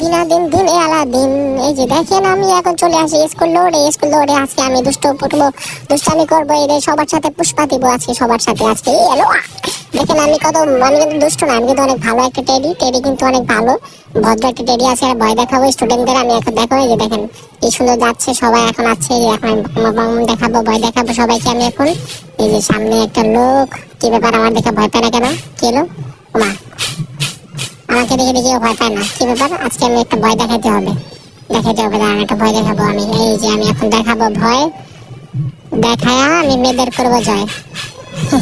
দিনা দিন দিন, এলা দিন। এই যে দেখেন আমি এখন চলে আসি স্কুল দৌড়ে স্কুল দৌড়ে আজকে আমি দুষ্ট ফুটবো দুষ্টামি করব, এই রে সবার সাথে পুষ্পা দিব আজকে, সবার সাথে আজকে। এই এলো দেখেন আমি কত, আমি কিন্তু দুষ্ট না, আমি কিন্তু অনেক ভালো একটা টেডি টেডি কিন্তু অনেক ভালো, ভদ্র একটা টেডি আছে, আর ভয় দেখাবো স্টুডেন্টদের আমি এখন দেখো, এই যে দেখেন কি সুন্দর যাচ্ছে, সবাই এখন আছে এখন দেখাবো, ভয় দেখাবো সবাইকে আমি এখন। এই যে সামনে একটা লোক, কি ব্যাপার, আমার দেখে ভয় পায় না কেন? কি মা আমাকে দেখে দেখে ভয় পায় না। কি ব্যাপার? আজকে আমি একটা ভয় দেখাতে হবে। দেখাতে হবে, দাঁড়ান একটা ভয় দেখাবো আমি। এই যে আমি এখন দেখাবো ভয়, দেখায় আমি মেয়েদের করব জয়।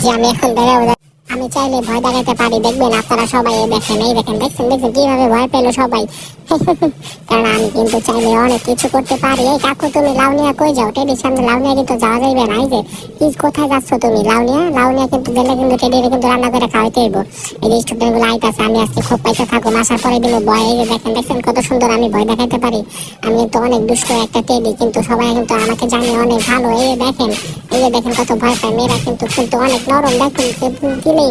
যে আমি এখন দেখাবো আমি চাইলে ভয় দেখাতে পারি। দেখবেন আপনারা সবাই দেখেন, এই দেখেন, দেখছেন দেখছেন, কীভাবে ভয় পেল সবাই। কারণ আমি কিন্তু চাইলে অনেক কিছু করতে পারি। এই কাকু, তুমি লাউনিয়া কই যাও? টেডির সামনে লাউনিয়া কিন্তু যাওয়া যাইবে না। এই যে, কি, কোথায় যাচ্ছ তুমি? লাউনিয়া? লাউনিয়া কিন্তু গেলে কিন্তু টেডির কিন্তু রান্না করে খাওয়াইতে হইব। এই যে স্টুডেন্টগুলো আইতাছে আমি আজকে খুব পাইতে থাকো আসার পরে দিব ভয়। এই যে দেখেন, দেখছেন কত সুন্দর আমি ভয় দেখাতে পারি। আমি কিন্তু অনেক দুষ্ট একটা টেডি, কিন্তু সবাই কিন্তু আমাকে জানে অনেক ভালো। এই দেখেন এই যে দেখেন কত ভয় পায়। মেয়েরা কিন্তু কিন্তু অনেক নরম দেখেন দিলেই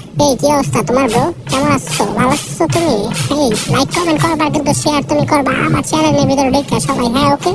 এই, কি অবস্থা তোমার ব্রো কেমন আছো? ভালো আছো তুমি? এই লাইক কমেন্ট করবা, কিন্তু শেয়ার তুমি করবা। আমার চ্যানেলের ভিতরে দেখে সবাই হ্যাঁ ওকে